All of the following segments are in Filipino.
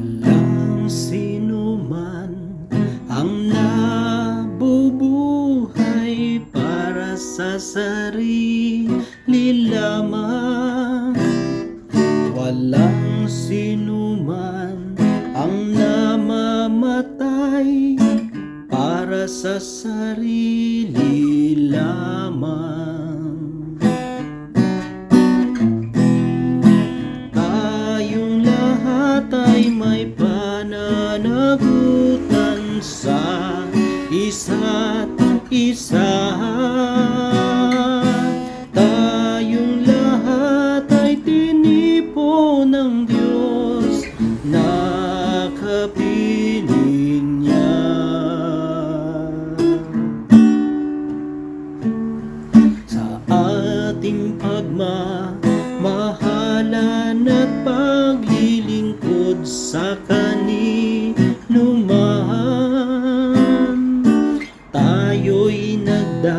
Walang sino man ang nabubuhay para sa sarili lamang. Walang sino man ang namamatay para sa sarili lamang. May pananagutan sa isa't isa. Tayong lahat ay tinipo ng Diyos na kapiling niya. Sa ating pagmamahalan sa kanino man Tayo'y nagdadala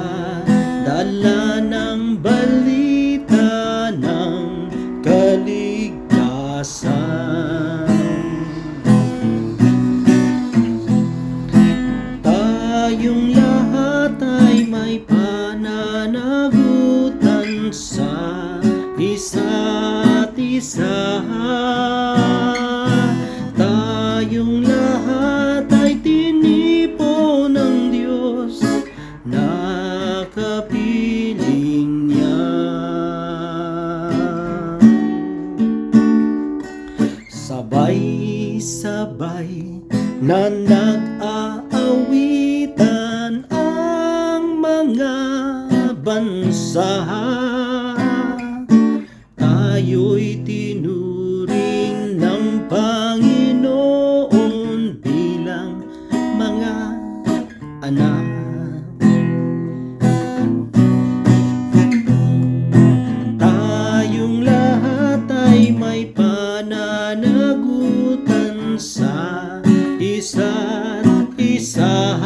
ng balita ng kaligtasan. Tayong lahat ay may pananagutan sa isa't isa Tayong lahat ay tinipo ng Diyos. Na kapiling niya. Sabay-sabay na nag-aawitan ang mga bansa. Tayo'y tinuring anak. Tayong lahat ay may pananagutan sa isa't isa